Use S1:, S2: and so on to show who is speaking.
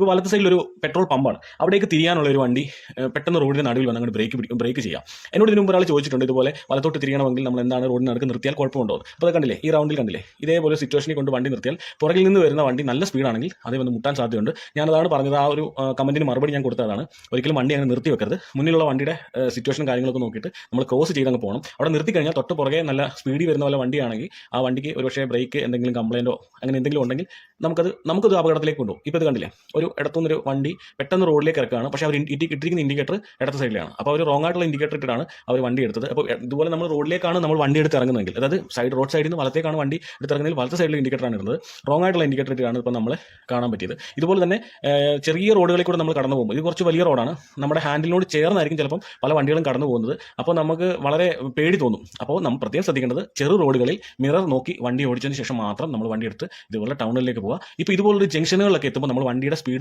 S1: ഇപ്പോൾ വലത്ത് സൈഡിൽ ഒരു പെട്രോൾ പമ്പാണ് അവിടേക്ക് തിരിയാനുള്ള ഒരു വണ്ടി പെട്ടെന്ന് റോഡിന് നടുവിൽ വന്ന് അങ്ങോട്ട് ബ്രേക്ക് പിടിക്കും ബ്രേക്ക് ചെയ്യാം. എന്നോട് ഇതിനു മുമ്പ് ഒരാൾ ചോദിച്ചിട്ടുണ്ട് ഇതുപോലെ വലത്തോട്ട് തിരിയണമെങ്കിൽ നമ്മൾ എന്താണ് റോഡിന് നടക്ക് നിർത്തിയാൽ കുഴപ്പമുണ്ടോ അപ്പോൾ അത് കണ്ടില്ലേ ഈ റൗണ്ടിൽ കണ്ടില്ലേ ഇതേപോലെ സിറ്റുവേഷനിൽ കൊണ്ട് വണ്ടി നിർത്തിയാൽ പുറകിൽ നിന്ന് വരുന്ന വണ്ടി നല്ല സ്പീഡാണെങ്കിൽ അതേ വന്ന് മുട്ടാൻ സാധ്യതയുണ്ട്. ഞാനതാണ് പറഞ്ഞത് ആ ഒരു കമന്റിന് മറുപടി ഞാൻ കൊടുത്തതാണ്. ഒരിക്കലും വണ്ടി അങ്ങനെ നിർത്തി വെക്കരുത്. മുന്നിലുള്ള വണ്ടിയുടെ സിറ്റുവേഷൻ കാര്യങ്ങളൊക്കെ നോക്കിയിട്ട് നമ്മൾ ക്രോസ് ചെയ്ത് അങ്ങ് പോകണം. അവിടെ നിർത്തി കഴിഞ്ഞാൽ തൊട്ട് പുറകെ നല്ല സ്പീഡിൽ വരുന്ന പോലെ വണ്ടിയാണെങ്കിൽ ആ വണ്ടിക്ക് ഒരുപക്ഷേ ബ്രേക്ക് എന്തെങ്കിലും കംപ്ലയിന്റോ അങ്ങനെ എന്തെങ്കിലും ഉണ്ടെങ്കിൽ നമുക്കത് നമുക്കത് അപകടത്തിലേക്ക് കൊണ്ടുപോകും. ഇപ്പോൾ ഇത് കണ്ടില്ലേ ഒരു ഇടത്തുനിന്നൊരു വണ്ടി പെട്ടെന്ന് റോഡിലേക്ക് ഇറക്കുകയാണ്. പക്ഷേ അവർ ഇട്ടിരിക്കുന്ന ഇൻഡിക്കേറ്റർ ഇടത്ത സൈഡിലാണ് അപ്പോൾ അവർ റോങ് ആയിട്ടുള്ള ഇൻഡിക്കേറ്റർ ഇട്ടിട്ടാണ് അവർ വണ്ടി എടുത്തത്. അപ്പോൾ ഇതുപോലെ നമ്മൾ റോഡിലേക്കാണ് നമ്മൾ വണ്ടി എടുത്ത് ഇറങ്ങുന്നതെങ്കിൽ അതായത് സൈഡ് റോഡ് സൈഡിൽ നിന്ന് വലത്തേക്കാണ് വണ്ടി എടുത്ത് ഇറങ്ങുന്നതിൽ വലത്തെ സൈഡിൽ ഇൻഡിക്കേറ്റർ ആണ് ഇടുന്നത്. റോങ് ആയിട്ടുള്ള ഇൻഡിക്കേറ്റർ ഇട്ടാണ് ഇപ്പോൾ നമ്മൾ കാണാൻ പറ്റിയത്. ഇതുപോലെ തന്നെ ചെറിയ റോഡുകളിൽ കൂടെ നമ്മൾ കടന്നു പോകുമ്പോൾ ഇത് കുറച്ച് വലിയ റോഡാണ് നമ്മുടെ ഹാൻഡിലിനോട് ചേർന്നായിരിക്കും ചിലപ്പം പല വണ്ടികളും കടന്നു പോകുന്നത്. അപ്പോൾ നമുക്ക് വളരെ പേടി തോന്നും. അപ്പോൾ നമ്മൾ പ്രത്യേകം ശ്രദ്ധിക്കേണ്ടത് ചെറു റോഡുകളിൽ മിറർ നോക്കി വണ്ടി ഓടിച്ചതിന് ശേഷം മാത്രം നമ്മൾ വണ്ടി എടുത്ത് ഇതുപോലെ ടൗണിലേക്ക് പോകുക ഇപ്പോൾ ഇതുപോലൊരു ജംഗ്ഷനുകളിലൊക്കെ എത്തുമ്പോൾ നമ്മൾ വണ്ടിയുടെ സ്പീഡ്